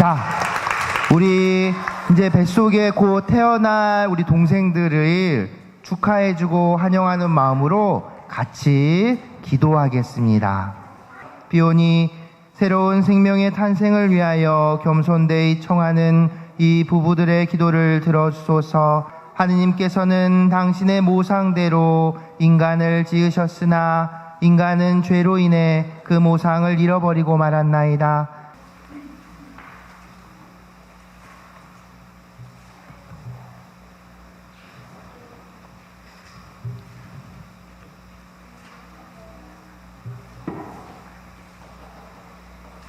자, 우리 이제 뱃속에 곧 태어날 우리 동생들을 축하해주고 환영하는 마음으로 같이 기도하겠습니다. 비오니 새로운 생명의 탄생을 위하여 겸손되이 청하는 이 부부들의 기도를 들어주소서 하느님께서는 당신의 모상대로 인간을 지으셨으나 인간은 죄로 인해 그 모상을 잃어버리고 말았나이다.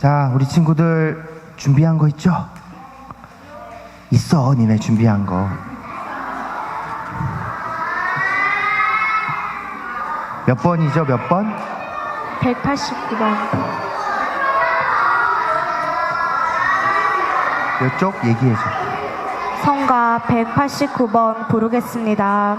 자, 우리 친구들 준비한 거 있죠? 있어, 니네 준비한 거. 몇 번이죠, 몇 번? 189번. 몇 쪽? 얘기해줘. 성가 189번 부르겠습니다.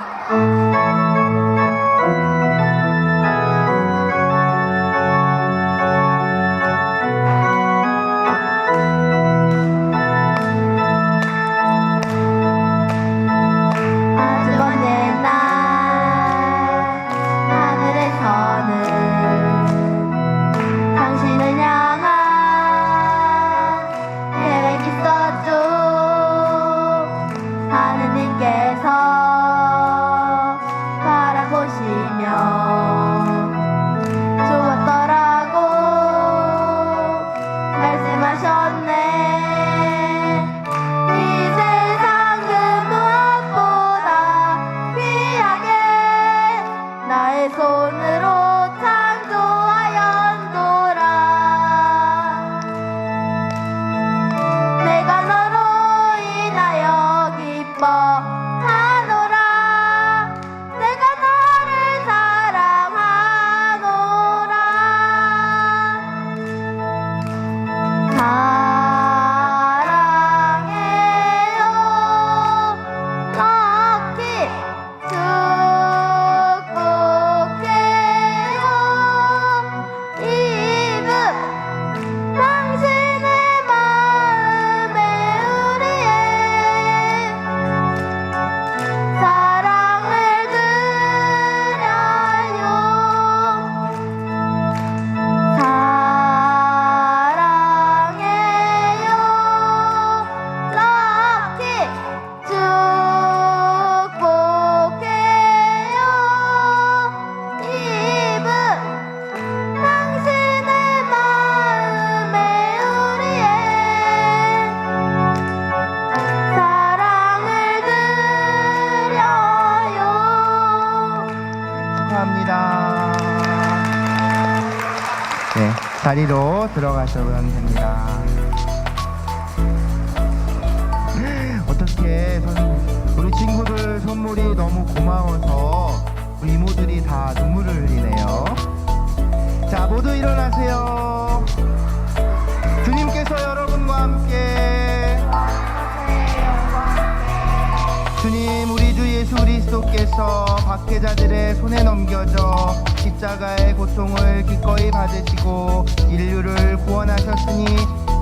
네, 자리로 들어가시면 됩니다. 어떻게 우리 친구들 선물이 너무 고마워서 우리 이모들이 다 눈물을 흘리네요. 자, 모두 일어나세요. 주님께서 여러분과 함께 예수 그리스도께서 박해자들의 손에 넘겨져 십자가의 고통을 기꺼이 받으시고 인류를 구원하셨으니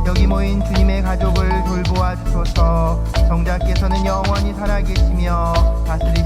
여기 모인 주님의 가족을 돌보아 주소서 정자께서는 영원히 살아계시며 다스리시나이다.